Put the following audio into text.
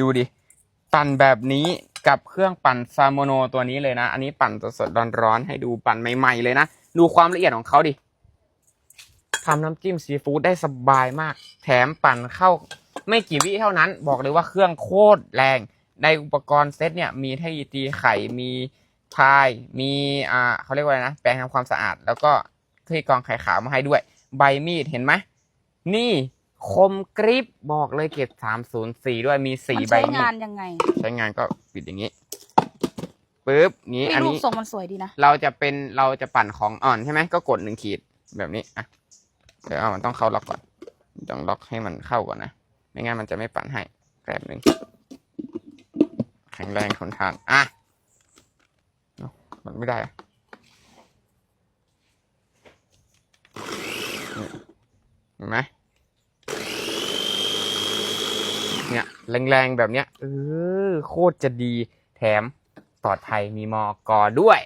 ดูดิ ปั่นแบบนี้กับเครื่องปั่นซาโมโนตัวนี้เลยนะ อันนี้ปั่นสดๆร้อนๆให้ดูปั่นใหม่ๆเลยนะ ดูความละเอียดของเขาดิทำน้ำจิ้มซีฟู้ดได้สบายมาก แถมปั่นเข้าไม่กี่วิเท่านั้น บอกเลยว่าเครื่องโคตรแรง ในอุปกรณ์เซตเนี่ยมีที่ตีไข่ มีพาย มีอ่าเขาเรียกว่าอะไรนะ แปรงทำความสะอาด แล้วก็ที่กรองไข่ขาวมาให้ด้วย ใบมีดเห็นไหมนี่ คมกริบบอกเลยเก็บ304ด้วยมีมัน4ใบใช้มีงานดยังไงใช้งานก็ปิดอย่างนี้ปึ๊บนี้พี่อันรูปนี้ ทรงมันสวยดีนะ เราจะเป็นเราจะปั่นของอ่อนใช่ไหมก็กดหนึ่งขีดแบบนี้อะเดี๋ยวเอามันต้องเข้าล็อกก่อนต้องล็อกให้มันเข้าก่อนนะไม่งั้นมันจะไม่ปั่นให้แป๊บหนึ่งแข็งแรงทนทานอะเอ้ามันไม่ได้อะนี่เห็นไหม เนี่ยแรงๆแบบเนี้ยเออโคตรจะดีแถมปลอดภัยมีมอกอด้วย